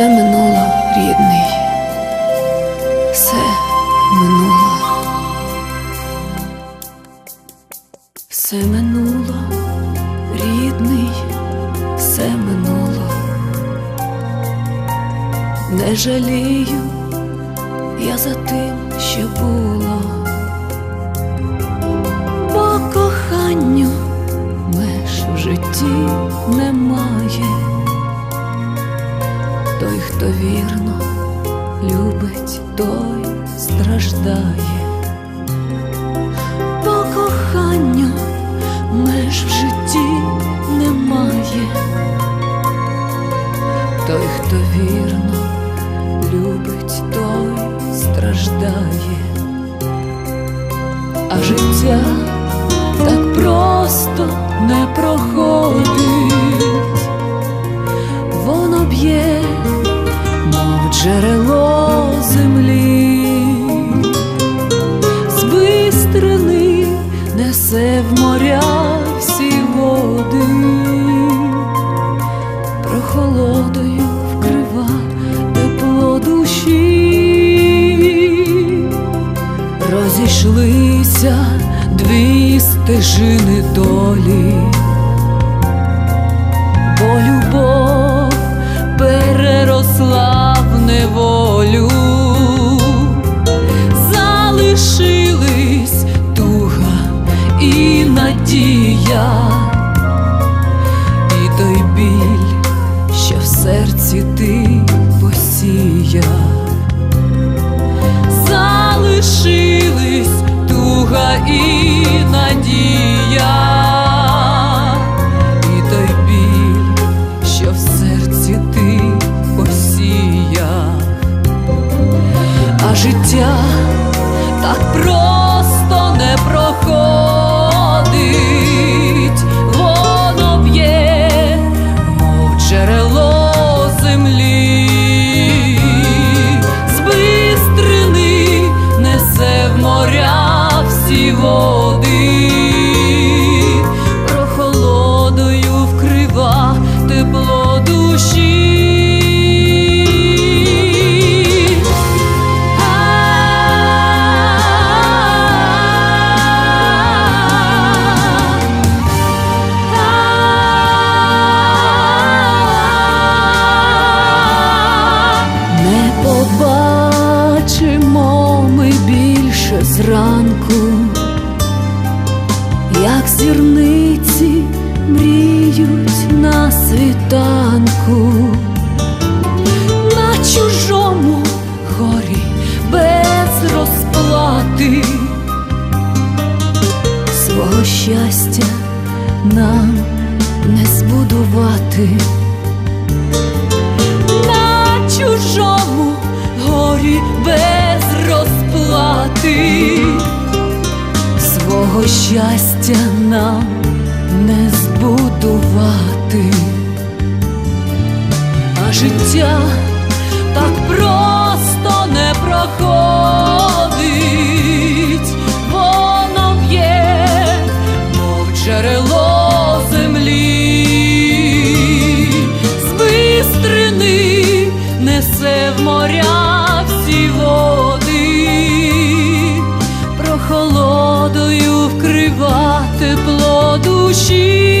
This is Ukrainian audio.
Все минуло, рідний, все минуло, все минуло, рідний, все минуло, не жалію я за тим, що було, по коханню меж в житті немає хто вірно любить, той страждає, по коханню меж в житті немає, той, хто вірно любить, той страждає, а життя так просто не проходить, несе в моря всі води, прохолодою вкрива тепло душі, розійшлися дві стежини долі, бо любов переросла в неволю, sair. Зранку, як зірниці мріють на світанку, на чужому горі без розплати, свого щастя нам не збудувати свого щастя нам не збудувати, а життя так просто не проходить, воно б'є, мов джерело землі, з бистрини несе в моря всі води, прохолодою she